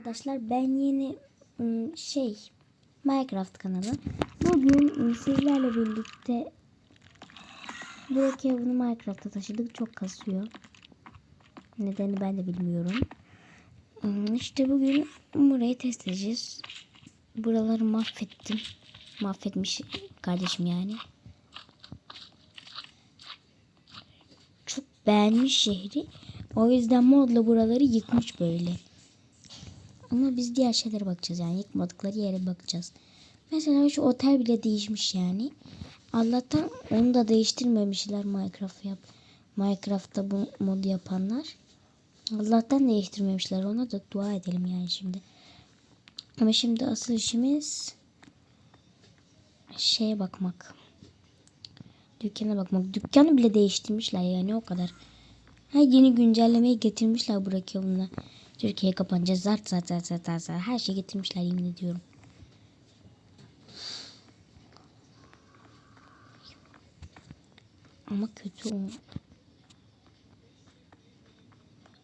arkadaşlar ben yeni şey Minecraft kanalı. Bugün sizlerle birlikte Brookhaven'ı Minecraft'a taşıdık. Çok kasıyor. Nedeni ben de bilmiyorum. İşte bugün burayı test edeceğiz. Buraları mahvettim. Mahvetmiş kardeşim yani. Çok beğenmiş şehri. O yüzden modla buraları yıkmış böyle. Ama biz diğer şeylere bakacağız yani yıkmadıkları yere bakacağız. Mesela şu otel bile değişmiş yani. Allah'tan onu da değiştirmemişler Minecraft yap. Minecraft'ta bu modu yapanlar. Allah'tan değiştirmemişler. Ona da dua edelim yani şimdi. Ama şimdi asıl işimiz şeye bakmak. Dükkana bakmak. Dükkanı bile değiştirmişler yani o kadar. Ha yeni güncellemeyi getirmişler bırakıyor bunlar. Türkiye kapanınca zart zart zart zart zart zart. her şey getirmişler yemin ediyorum. Ama kötü o.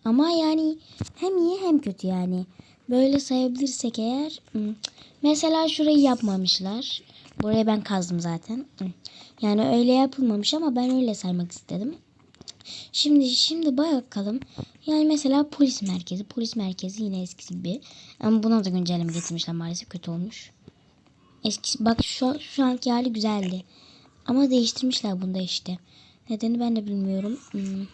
Ama yani hem iyi hem kötü yani. Böyle sayabilirsek eğer mesela şurayı yapmamışlar. Buraya ben kazdım zaten. Yani öyle yapılmamış ama ben öyle saymak istedim. Şimdi şimdi bakalım. Yani mesela polis merkezi. Polis merkezi yine eskisi gibi. Ama buna da güncelleme getirmişler maalesef kötü olmuş. Eskisi bak şu, şu anki hali güzeldi. Ama değiştirmişler bunda işte. Nedeni ben de bilmiyorum. Hmm.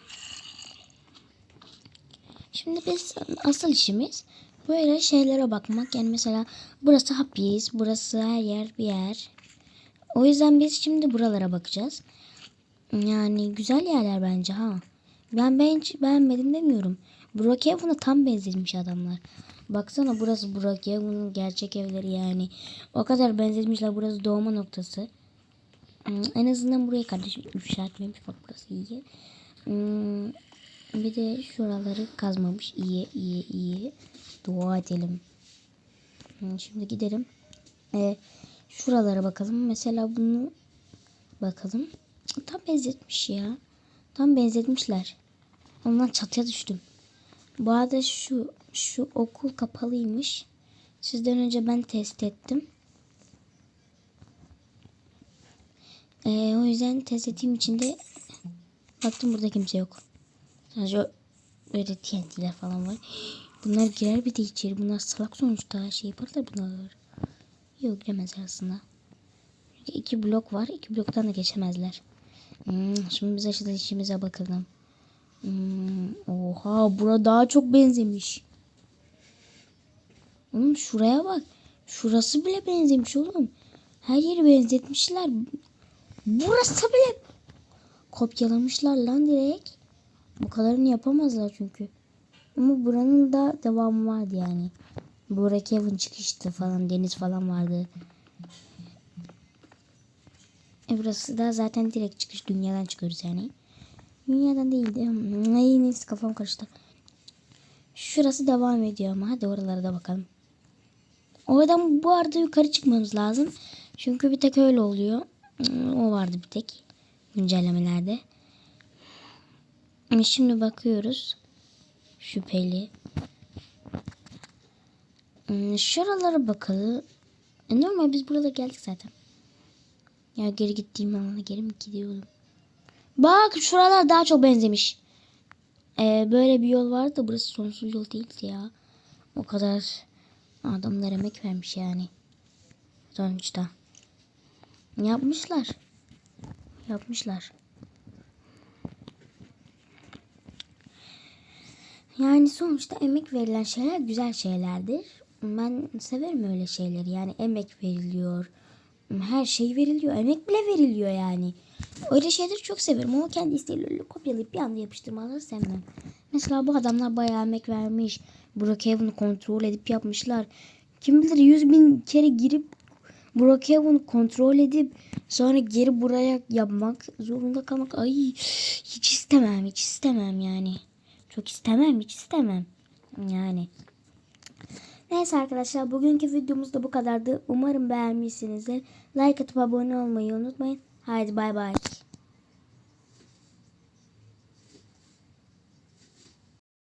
Şimdi biz asıl işimiz böyle şeylere bakmak. Yani mesela burası hapis, burası her yer bir yer. O yüzden biz şimdi buralara bakacağız. Yani güzel yerler bence ha. Ben ben beğenmedim demiyorum. Brookhaven'a tam benzemiş adamlar. Baksana burası Brookhaven'ın gerçek evleri yani. O kadar benzetmişler burası doğma noktası. Hmm, En azından buraya kardeşim ifşa etmemiş. Bak burası iyi. Hmm, Bir de şuraları kazmamış. İyi iyi iyi. Dua edelim. Hmm, Şimdi gidelim. Ee, şuralara bakalım. Mesela bunu bakalım. Tam benzetmiş ya. Tam benzetmişler. Ondan çatıya düştüm. Bu arada şu şu okul kapalıymış. Sizden önce ben test ettim. Ee, o yüzden test ettiğim için de baktım burada kimse yok. Sadece böyle TNT'ler falan var. Bunlar girer bir de içeri. Bunlar salak sonuçta. Şey yaparlar bunlar. Yok giremezler aslında. Çünkü iki blok var. İki bloktan da geçemezler. Hmm, şimdi biz aşağıda işimize bakalım. Hmm, oha bura daha çok benzemiş. Oğlum şuraya bak. Şurası bile benzemiş oğlum. Her yeri benzetmişler. Burası bile kopyalamışlar lan direkt. Bu kadarını yapamazlar çünkü. Ama buranın da devamı vardı yani. Burak Kevin çıkıştı falan deniz falan vardı. E burası da zaten direkt çıkış dünyadan çıkıyoruz yani. Dünyadan değil de ay neyse kafam karıştı. Şurası devam ediyor ama hadi oralara da bakalım. Oradan bu arada yukarı çıkmamız lazım. Çünkü bir tek öyle oluyor. O vardı bir tek güncellemelerde. Şimdi bakıyoruz. Şüpheli. Hmm, Şuralara bakalım. E, normal biz burada geldik zaten. Ya geri gittiğim alana geri mi gidiyorum? Bak şuralar daha çok benzemiş. Ee, böyle bir yol vardı da burası sonsuz yol değildi ya. O kadar adamlar emek vermiş yani. Sonuçta. Yapmışlar. Yapmışlar. Yani sonuçta emek verilen şeyler güzel şeylerdir. Ben severim öyle şeyleri. Yani emek veriliyor. Her şey veriliyor. Emek bile veriliyor yani. Öyle şeyleri çok severim ama kendi isteğiyle kopyalayıp bir anda yapıştırmaları sevmem. Mesela bu adamlar bayağı emek vermiş. Brookhaven'ı kontrol edip yapmışlar. Kim bilir yüz bin kere girip Brookhaven'ı kontrol edip sonra geri buraya yapmak zorunda kalmak. Ay hiç istemem hiç istemem yani. Çok istemem hiç istemem. Yani. Neyse arkadaşlar bugünkü videomuz da bu kadardı. Umarım beğenmişsinizdir. Like atıp abone olmayı unutmayın. Haydi bay bay.